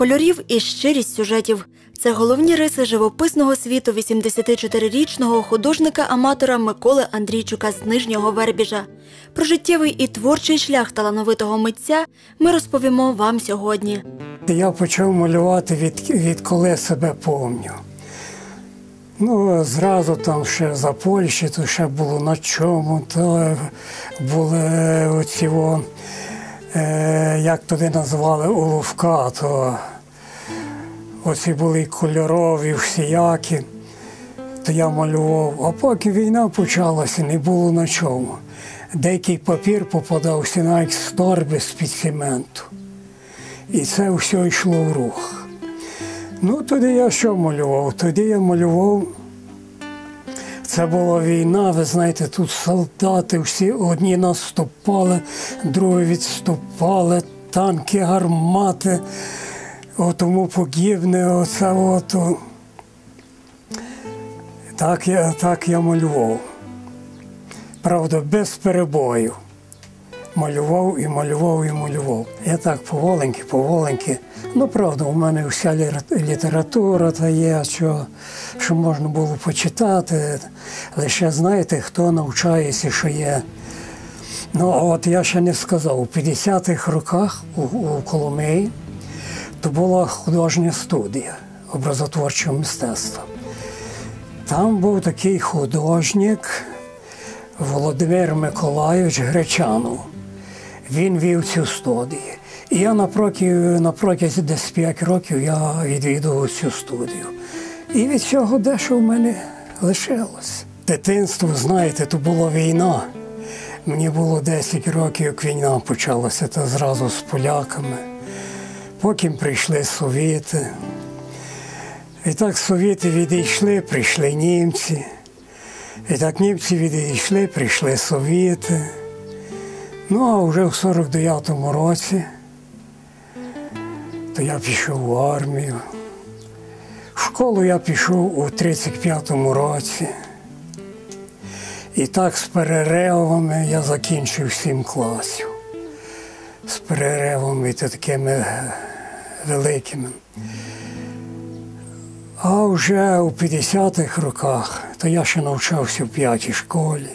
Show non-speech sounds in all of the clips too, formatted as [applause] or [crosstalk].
кольорів і щирість сюжетів. Це головні риси живописного світу 84-річного художника-аматора Миколи Андрійчука з Нижнього Вербіжа. Про життєвий і творчий шлях талановитого митця ми розповімо вам сьогодні. Я почав малювати від, відколи себе помню. Ну, зразу там ще за Польщі, то ще було на чому, то були оці, е, як туди називали, уловка, то оці були кольорові, всіякі, то я малював. А поки війна почалася, не було на чому. Деякий папір попадався навіть з торби з-під цементу. І це все йшло в рух. Ну, тоді я що малював? Тоді я малював. Це була війна, ви знаєте, тут солдати всі одні наступали, другі відступали, танки, гармати, тому погибне, оце от. Так я, так я малював. Правда, без перебою. Малював і малював і малював. Я так поволеньки, поволеньки. Ну, правда, у мене вся література та є, що, що можна було почитати. Лише знаєте, хто навчається, що є. Ну, а от я ще не сказав, у 50-х роках у, у Коломиї то була художня студія образотворчого мистецтва. Там був такий художник Володимир Миколайович Гречанов. Він вів цю студію. І я на протязі, десь 5 років я відвідував цю студію. І від цього дещо в мене лишилось. Дитинство, знаєте, то була війна. Мені було 10 років, як війна почалася, то зразу з поляками. Потім прийшли совєти. І так совєти відійшли, прийшли німці. І так німці відійшли, прийшли совєти. Ну, а вже в 49-му році то я пішов в армію. В школу я пішов у 35-му році. І так з переривами я закінчив сім класів. З переривами та такими великими. А вже у 50-х роках, то я ще навчався в п'ятій школі.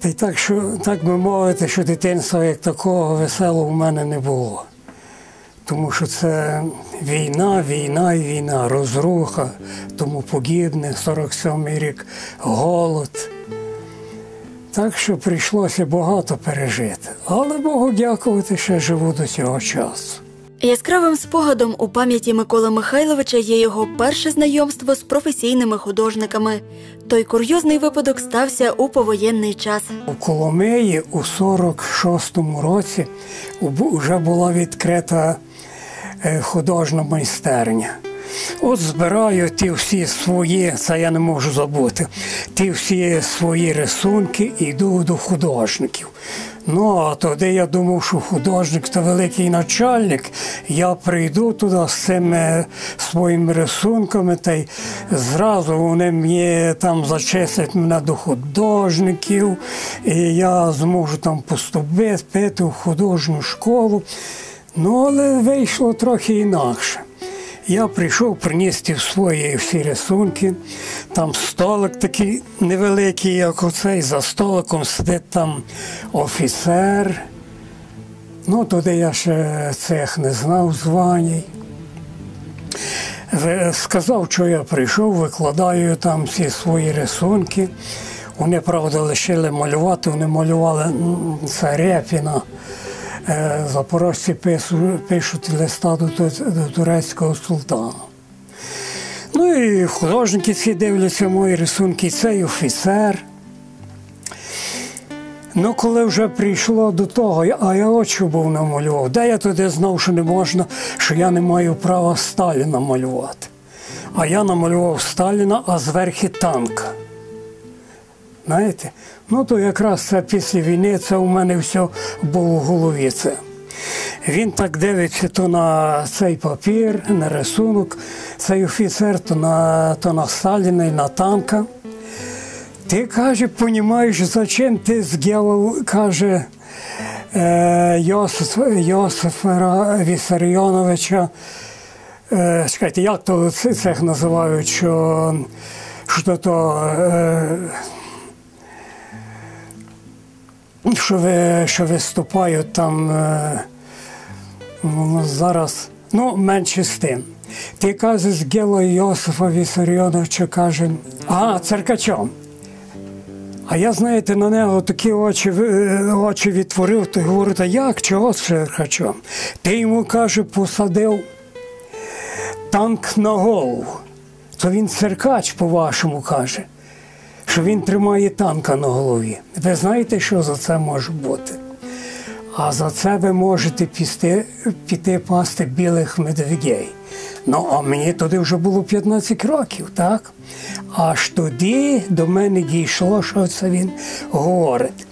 Та й так, що, так би мовити, що дитинства як такого веселого в мене не було. Тому що це війна, війна і війна, розруха, тому подібне, 47-й рік, голод. Так що прийшлося багато пережити. Але Богу дякувати, ще живу до цього часу. Яскравим спогадом у пам'яті Миколи Михайловича є його перше знайомство з професійними художниками. Той курйозний випадок стався у повоєнний час. У Коломиї у 46-му році вже була відкрита е, художня майстерня. От збираю ті всі свої, це я не можу забути, ті всі свої рисунки і йду до художників. Ну, а тоді я думав, що художник це великий начальник. Я прийду туди з цими своїми рисунками, та й зразу вони мені там зачислять мене до художників, і я зможу там поступити пити в художню школу. Ну, але вийшло трохи інакше. Я прийшов, приніс ті свої всі рисунки. Там столик такий невеликий, як оцей, за столиком сидить там офіцер. Ну, туди я ще цих не знав званій. Сказав, що я прийшов, викладаю там всі свої рисунки. Вони, правда, лишили малювати, вони малювали це Репіна. Е, Запорожці пишуть листа до, турецького султана. Ну і художники всі дивляться мої рисунки, цей офіцер. Ну, коли вже прийшло до того, а я що був намалював, де я туди знав, що не можна, що я не маю права Сталіна малювати. А я намалював Сталіна, а зверхи танка. Знаєте? Ну то якраз це після війни це у мене все було в голові. Це. Він так дивиться то на цей папір, на рисунок, цей офіцер, то на, то на Сталіна і на танка. Ти каже, понімаєш, зачем ти зробив, каже, е, Йосиф, Йосифа Вісаріоновича. Е, чекайте, як то цих називають, що, що то. Е, що, ви, що виступають там ну, зараз, ну, менше з тим. Ти кажеш Гело Йосифа Вісаріоновича каже, а, церкачом. А я, знаєте, на нього такі очі, е, очі відтворив, то говорю, та як, чого з церкачом? Ти йому, каже, посадив танк на голову. То він церкач, по-вашому, каже, що він тримає танка на голові. Ви знаєте, що за це може бути? А за це ви можете піти, піти пасти білих медведей. Ну, а мені тоді вже було 15 років, так? Аж тоді до мене дійшло, що це він говорить.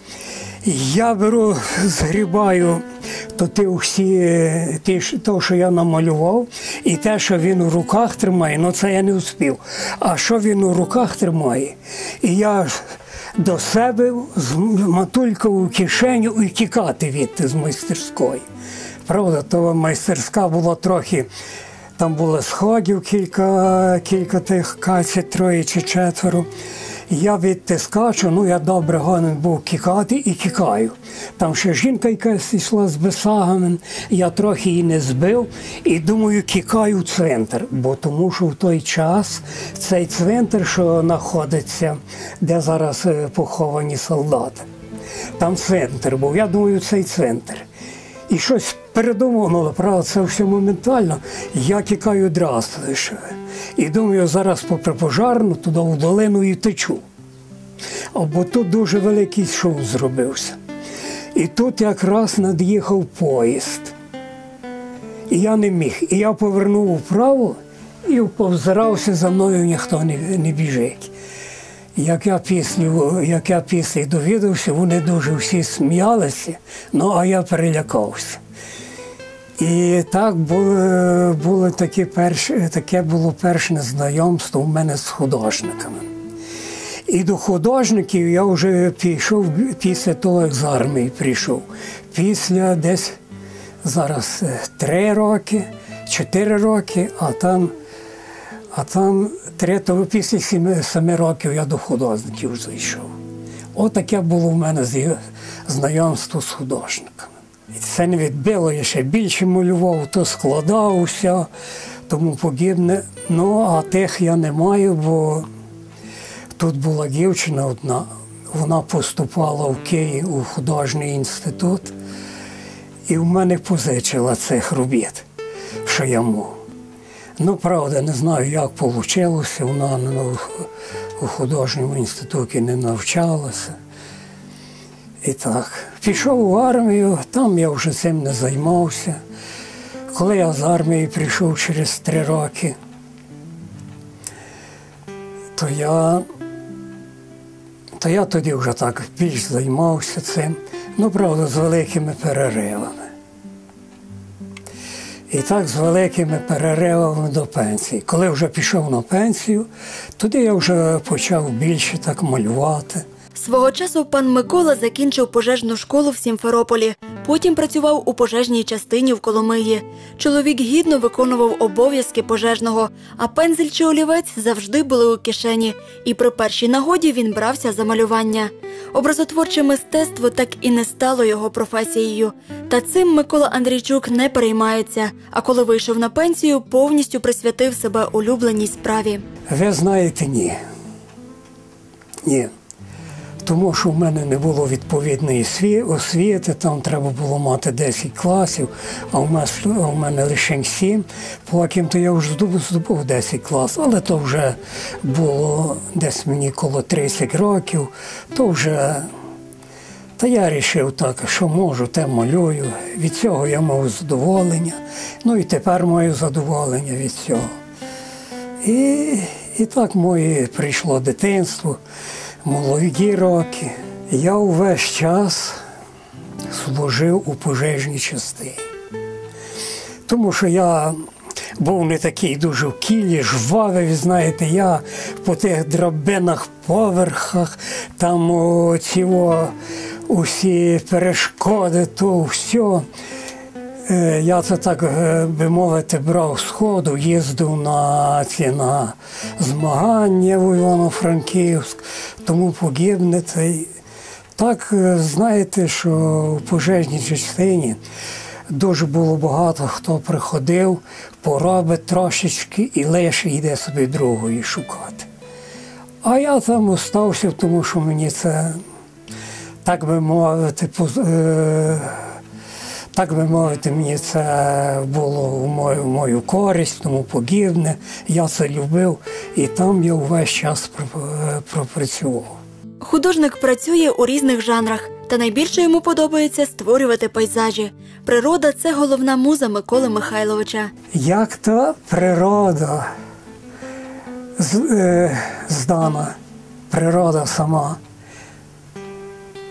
Я беру, згрібаю то ти всі ті, то, що я намалював, і те, що він у руках тримає, ну це я не успів. А що він у руках тримає? І я до себе з матулькою кишеню і тікати від з майстерської. Правда, то майстерська була трохи. Там було сходів кілька, кілька тих каців, троє чи четверо. Я відтискачу, ну я добре гонен був кікати і кікаю. Там ще жінка якась йшла з бесагами, я трохи її не збив і думаю, кікаю центр, бо тому що в той час цей центр, що знаходиться, де зараз е, поховані солдати. Там центр був. Я думаю, цей центр. І щось передумав, ну, але правда, це все моментально. Я тікаю одразу лише. І думаю, зараз попри пожарну, туди в долину і течу. А бо тут дуже великий шум зробився. І тут якраз над'їхав поїзд. І я не міг. І я повернув вправо і повзирався за мною ніхто не, не біжить. Як я після, як я після довідався, вони дуже всі сміялися, ну а я перелякався. І так було, було таке, перше, таке було перше знайомство у мене з художниками. І до художників я вже пішов після того, як з армії прийшов. Після десь зараз е, три роки, чотири роки, а там, а там три, після сіми, семи років я до художників зайшов. Отаке було в мене знайомство з художниками. Це не відбило, я ще більше малював, то складав усе, тому подібне. Ну, а тих я не маю, бо Тут була дівчина одна, вона поступала в Київ у художній інститут, і в мене позичила цих робіт, що я мов. Ну, правда, не знаю, як вийшло, вона у художньому інституті не навчалася. І так, пішов в армію, там я вже цим не займався. Коли я з армії прийшов через три роки, то я то я тоді вже так більш займався цим, ну, правда, з великими переривами. І так з великими переривами до пенсії. Коли вже пішов на пенсію, тоді я вже почав більше так малювати. Свого часу пан Микола закінчив пожежну школу в Сімферополі. Потім працював у пожежній частині в Коломиї. Чоловік гідно виконував обов'язки пожежного, а пензель чи олівець завжди були у кишені. І при першій нагоді він брався за малювання. Образотворче мистецтво так і не стало його професією. Та цим Микола Андрійчук не переймається. А коли вийшов на пенсію, повністю присвятив себе улюбленій справі. Ви знаєте, ні. Ні. Тому що в мене не було відповідної освіти, там треба було мати 10 класів, а в мене, а в мене лише 7. Потім то я вже здобув, здобув 10 класів, але то вже було десь мені коло 30 років, то вже. Та я вирішив так, що можу, те малюю. Від цього я мав задоволення. Ну і тепер маю задоволення від цього. І, і так моє прийшло дитинство, молоді роки. Я увесь час служив у пожежній частині. Тому що я був не такий дуже в кілі, жвавий, знаєте, я по тих драбинах, поверхах, там ці усі перешкоди, то все. Я це так е, би мовити брав сходу, їздив на ці на змагання в Івано-Франківськ, тому погибне. Та так е, знаєте, що в пожежній частині дуже було багато хто приходив, поробить трошечки і лише йде собі другої шукати. А я там остався, тому що мені це, так би мовити, е, так би мовити, мені це було в мою, в мою користь, тому подібне. Я це любив, і там я увесь час пропрацював. Художник працює у різних жанрах, та найбільше йому подобається створювати пейзажі. Природа це головна муза Миколи Михайловича. Як та природа з- е, здана, природа сама.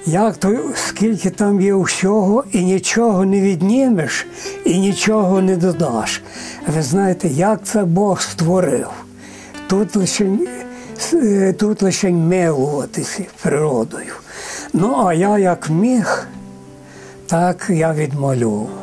Як то, скільки там є всього, і нічого не віднімеш, і нічого не додаш. Ви знаєте, як це Бог створив? Тут лише, е, тут лише милуватися природою. Ну, а я як міг, так я відмалював.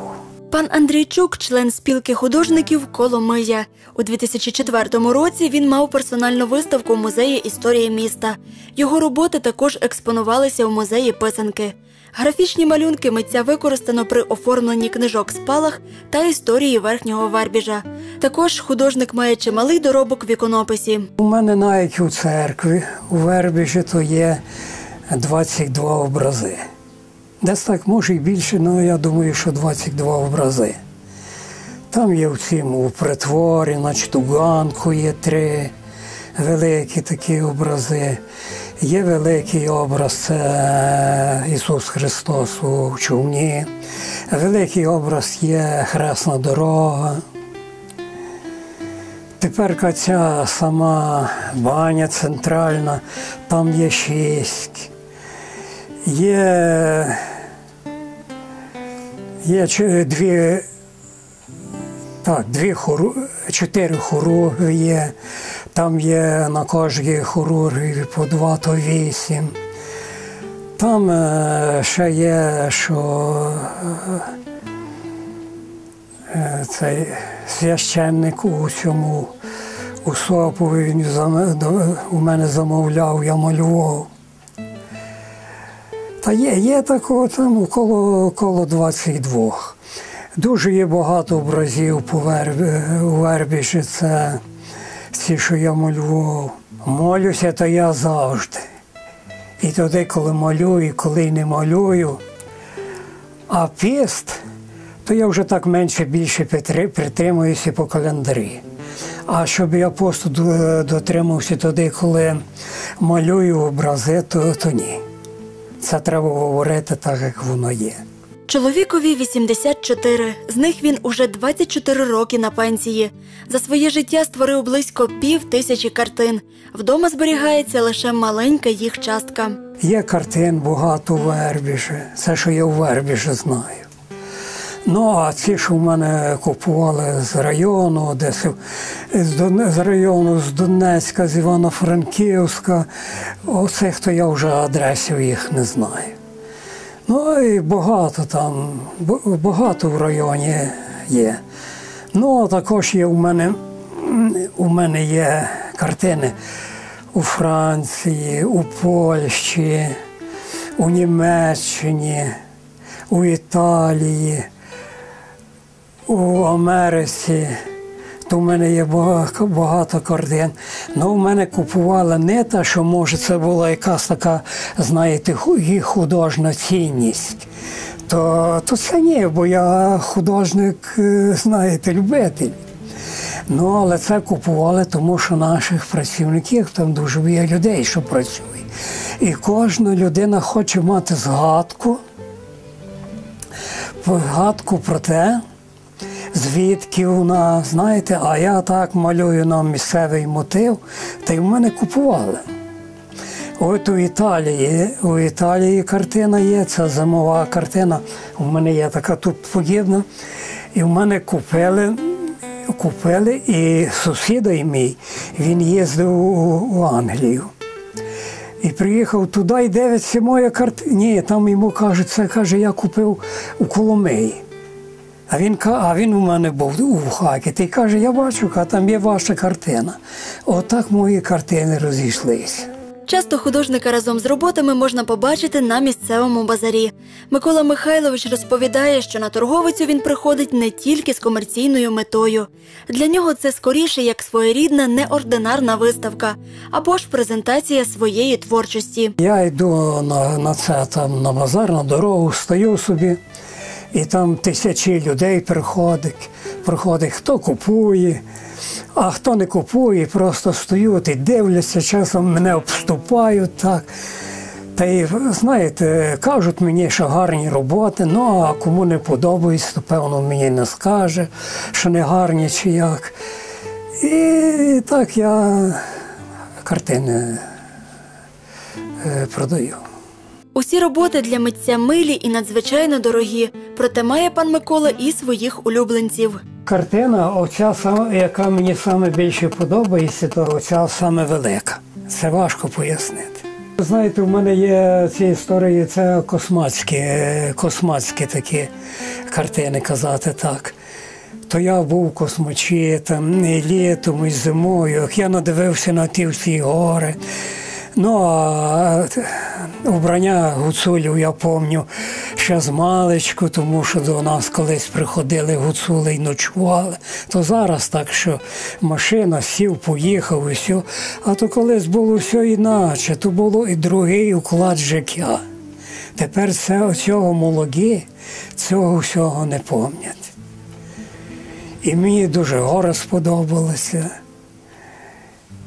Пан Андрійчук, член спілки художників Коломия. У 2004 році він мав персональну виставку в музеї історії міста. Його роботи також експонувалися у музеї писанки. Графічні малюнки митця використано при оформленні книжок спалах та історії верхнього Вербіжа. Також художник має чималий доробок в іконописі. У мене навіть у церкві у Вербіжі то є 22 образи. Десь так може і більше, але я думаю, що 22 образи. Там є в цьому у притворі, значить у ганку є три великі такі образи. Є великий образ це Ісус Христос у човні. Великий образ є Хресна дорога. Тепер ця сама баня центральна, там є шість. Є, є дві, так, дві хору, чотири хірурги є. Там є на кожній хірургії по два то вісім. Там е, ще є, що е, цей священник у цьому у Сопові він у мене замовляв, я малював. Та є, є такого там около, около 22. Дуже є багато образів по вербі, у Вербіші. Це ці, що я малював. Молюся, то я завжди. І тоді, коли малюю, і коли не малюю. А піст, то я вже так менше більше притри- притримуюся по календарі. А щоб я просто дотримався тоді, коли малюю образи, то, то ні. Це треба говорити так, як воно є. Чоловікові 84, з них він уже 24 роки на пенсії. За своє життя створив близько пів тисячі картин. Вдома зберігається лише маленька їх частка. Є картин багато у Вербіжі, це що я у Вербіше знаю. Ну, а ці, що в мене купували з району, десь з, Дон... з району з Донецька, з Івано-Франківська, оцих то я вже адресів їх не знаю. Ну і багато там, багато в районі є. Ну, а також є у мене, у мене є картини у Франції, у Польщі, у Німеччині, у Італії, у Америці. То в мене є багато, багато картин. Ну, в мене купувала не та, що може це була якась така, знаєте, їх художня цінність. То, то це ні, бо я художник, е, знаєте, любитель. Ну, але це купували, тому що наших працівників там дуже є людей, що працюють. І кожна людина хоче мати згадку, згадку про те, звідки вона, знаєте, а я так малюю нам місцевий мотив, та й в мене купували. От у Італії, у Італії картина є, це зимова картина. У мене є така тут подібна. І в мене купили, купили, і сусід мій, він їздив у Англію. І приїхав туди і дивиться моя картина. Ні, там йому кажуть, це каже, я купив у Коломиї. А він, а він у мене був у хакі. Ти каже, я бачу, а там є ваша картина. Отак мої картини розійшлися. Часто художника разом з роботами можна побачити на місцевому базарі. Микола Михайлович розповідає, що на торговицю він приходить не тільки з комерційною метою. Для нього це скоріше як своєрідна неординарна виставка або ж презентація своєї творчості. Я йду на, на це там на базар, на дорогу, стою собі, і там тисячі людей приходить, приходить, хто купує, а хто не купує, просто стоють і дивляться, часом мене обступають так. Та й знаєте, кажуть мені, що гарні роботи, ну а кому не подобається, то певно мені не скаже, що не гарні чи як. І так я картини е, продаю. Усі роботи для митця милі і надзвичайно дорогі, проте має пан Микола і своїх улюбленців. Картина, оця яка мені саме більше подобається, то оця саме велика. Це важко пояснити. Знаєте, у мене є ці історії, це космацькі, е, космацькі такі картини, казати так. То я був космочитом, і літом, і зимою, як я надивився на ті всі гори. Ну, а убрання гуцулів я пам'ятаю ще з маличку, тому що до нас колись приходили гуцули і ночували. То зараз так, що машина сів, поїхав і все. А то колись було все іначе, то було і другий уклад життя. Тепер це цього молоді, цього всього не пам'ятають. І мені дуже гори сподобалося.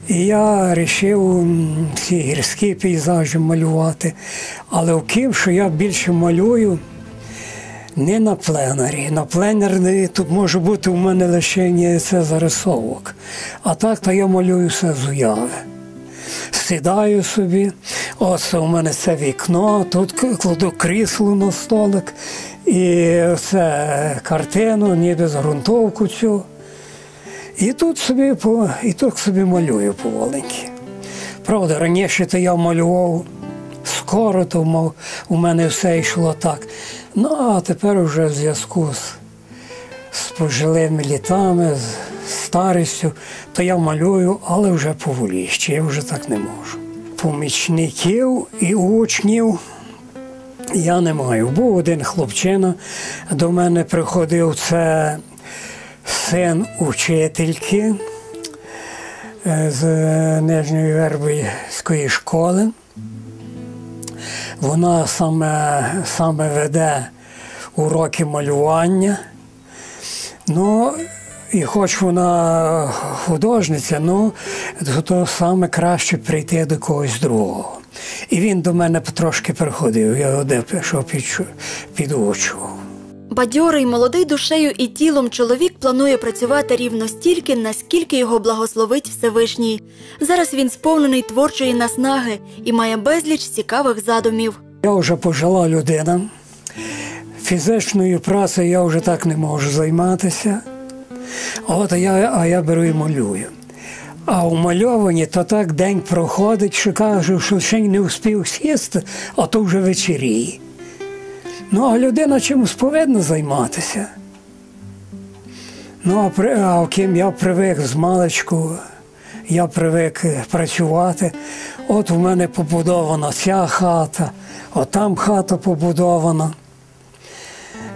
І я вирішив ці гірські пейзажі малювати. Але вків, що я більше малюю не на пленарі. На пленарі тут може бути у мене лише це зарисовок. А так то я малюю все з уяви. Сідаю собі, ось у мене це вікно, тут кладу крісло на столик, і це картину, ніби з ґрунтовку цю. І тут собі і тут собі малюю поволеньки. Правда, раніше то я малював скоро, то мав, у мене все йшло так. Ну а тепер вже в зв'язку з, з пожилими літами, з старістю, то я малюю, але вже поволіще, я вже так не можу. Помічників і учнів я не маю. Був один хлопчина, до мене приходив це син учительки е, з Нижньої Вербівської школи. Вона саме, саме веде уроки малювання. Ну, і хоч вона художниця, ну то, саме краще прийти до когось другого. І він до мене трошки приходив, я один пішов підучував. Бадьорий, молодий душею і тілом чоловік планує працювати рівно стільки, наскільки його благословить Всевишній. Зараз він сповнений творчої наснаги і має безліч цікавих задумів. Я вже пожила людина. Фізичною працею я вже так не можу займатися. От я, а я беру і малюю. А у мальованні то так день проходить, що кажу, що ще не встиг сісти, а то вже вечеріє. Ну, а людина чимось повинна займатися. Ну, а, а ким я привик з маличку, я привик е, працювати. От у мене побудована ця хата, от там хата побудована.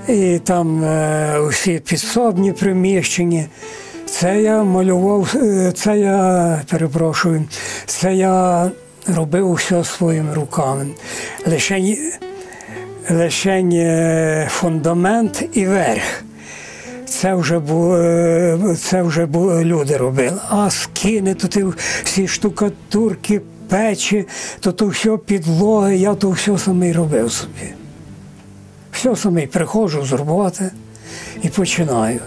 І там е, усі підсобні приміщення. Це я малював, е, це я перепрошую, це я робив все своїми руками. Лише, лише е, фундамент і верх. Це вже були, це вже були люди робили. А скини, то ті всі штукатурки, печі, то то все підлоги, я то все самий робив собі. Все самий приходжу з роботи і починаю.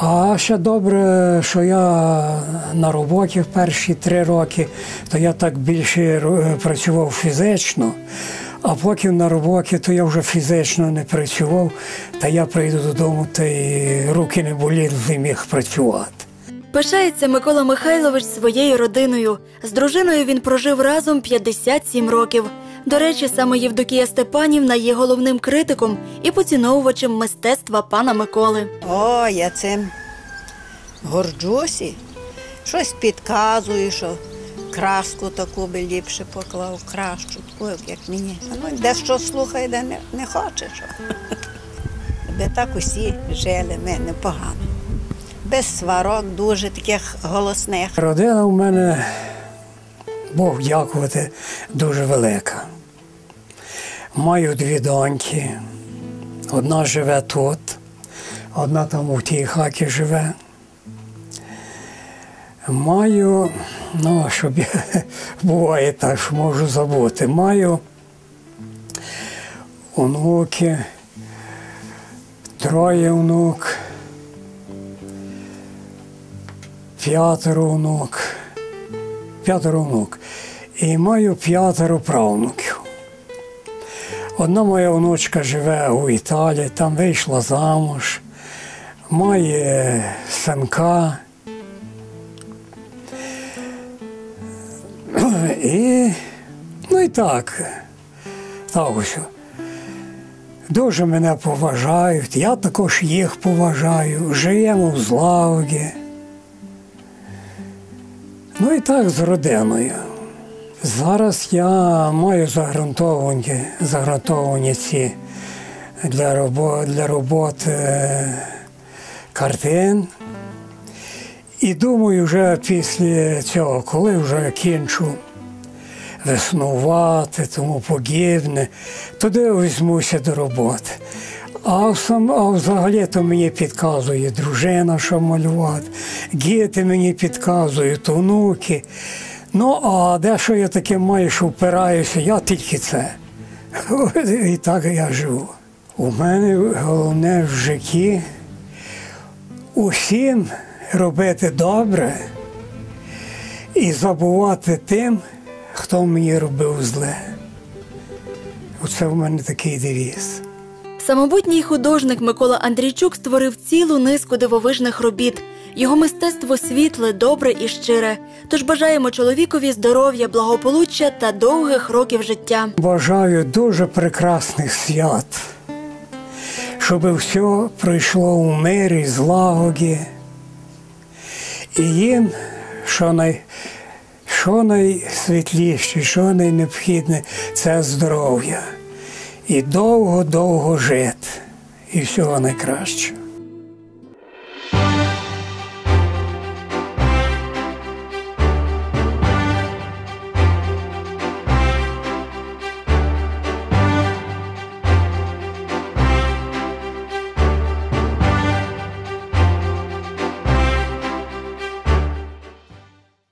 А ще добре, що я на роботі в перші три роки, то я так більше працював фізично, а поки на роботі, то я вже фізично не працював, та я прийду додому, та й руки не боліли, і міг працювати. Пишається Микола Михайлович своєю родиною. З дружиною він прожив разом 57 років. До речі, саме Євдокія Степанівна є головним критиком і поціновувачем мистецтва пана Миколи. О, я цим горджуся. Щось підказую, що краску таку би ліпше поклав, кращу, таку, як мені. Ну, де що слухає, де не, не хоче. Би так усі жили, ми непогано. Без сварок, дуже таких голосних. Родина в мене, Бог дякувати, дуже велика. Маю дві доньки. Одна живе тут, одна там у тій хаті живе. Маю, ну, щоб [laughs] буває так, що можу забути. Маю онуки, троє онук. п'ятеро онук, п'ятеро онук. І маю п'ятеро правнуків. Одна моя онучка живе у Італії, там вийшла замуж, має синка. Так, так ось. Дуже мене поважають, я також їх поважаю, живемо в злагоді. Ну і так з родиною. Зараз я маю загрунтовані, загрунтовані ці для роботи, для роботи е, картин. І думаю, вже після цього, коли вже кінчу веснувати, тому подібне, туди візьмуся до роботи. А, сам, а взагалі то мені підказує дружина, що малювати, діти мені підказують, онуки. Ну, а дещо я таке маю, що впираюся, я тільки це. І так я живу. У мене головне в житті усім робити добре і забувати тим, хто мені робив зле. Оце в мене такий девіз. Самобутній художник Микола Андрійчук створив цілу низку дивовижних робіт. Його мистецтво світле, добре і щире. Тож бажаємо чоловікові здоров'я, благополуччя та довгих років життя. Бажаю дуже прекрасних свят, щоб все пройшло у мирі, злагоді. І їм, що, най, що найсвітліше, що найнеобхідне, це здоров'я. І довго-довго жити. І всього найкращого.